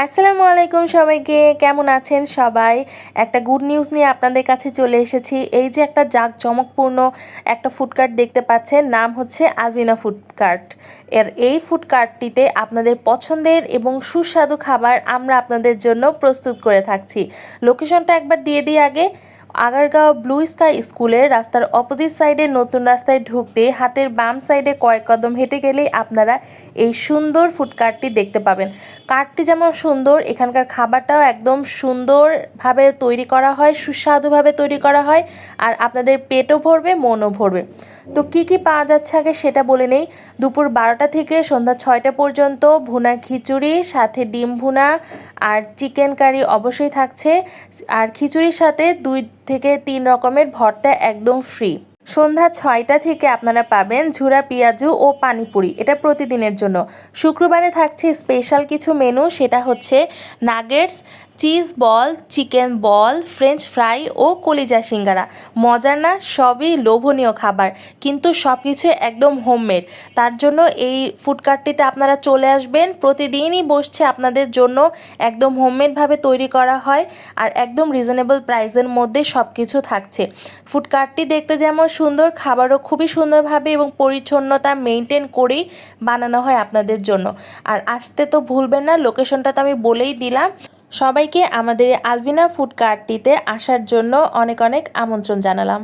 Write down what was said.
আসসালামু আলাইকুম সবাইকে, কেমন আছেন সবাই? একটা গুড নিউজ নিয়ে আপনাদের কাছে চলে এসেছি। এই যে একটা জাঁকজমকপূর্ণ একটা ফুডকার্ট দেখতে পাচ্ছেন, নাম হচ্ছে আলভিনা ফুডকার্ট এর এই ফুডকার্টটিতে আপনাদের পছন্দের এবং সুস্বাদু খাবার আমরা আপনাদের জন্য প্রস্তুত করে থাকছি। লোকেশনটা একবার দিয়ে দিই আগে। আগারগাঁও ব্লু স্কাই স্কুলের রাস্তার অপোজিট সাইডে নতুন রাস্তায় ঢুকতে হাতের বাম সাইডে কয়েক কদম হেঁটে গেলেই আপনারা এই সুন্দর ফুডকার্টটি দেখতে পাবেন। কার্টটি যেমন সুন্দর, এখানকার খাবারটাও একদম সুন্দরভাবে তৈরি করা হয়, সুস্বাদুভাবে তৈরি করা হয়, আর আপনাদের পেটও ভরবে, মনও ভরবে। তো কি কি পাওয়া যাচ্ছে আগে সেটা বলে নেই। দুপুর বারোটা থেকে সন্ধ্যা ছয়টা পর্যন্ত ভুনা খিচুড়ি, সাথে ডিম ভুনা আর চিকেন কারি অবশ্যই থাকছে। আর খিচুড়ির সাথে দুই থেকে তিন রকমের ভর্তা একদম ফ্রি সন্ধ্যা ছয়টা থেকে আপনারা পাবেন ঝুরা পেঁয়াজু ও পানিপুরি। এটা প্রতিদিনের জন্য। শুক্রবারে থাকছে স্পেশাল কিছু মেনু সেটা হচ্ছে nuggets cheese ball, chicken ball, french fry ও কলিজা সিঙ্গারা। মজার না, সবই লোভনীয় খাবার, কিন্তু সব কিছু একদম হোমমেড তার জন্য এই ফুডকার্টটিতে আপনারা চলে আসবেন, প্রতিদিনই বসছে আপনাদের জন্য একদম হোমমেডভাবে তৈরি করা হয় আর একদম রিজনেবল প্রাইসের মধ্যে সব কিছু থাকছে ফুডকার্টটি দেখতে যেমন সুন্দর, খাবারও খুবই সুন্দরভাবে এবং পরিচ্ছন্নতা মেনটেন করেই বানানো হয় আপনাদের জন্য। আর আসতে তো ভুলবেন না লোকেশনটা তো আমি বলেই দিলাম। সবাইকে আমাদের আলভিনা ফুড কার্টটিতে আসার জন্য অনেক অনেক আমন্ত্রণ জানালাম।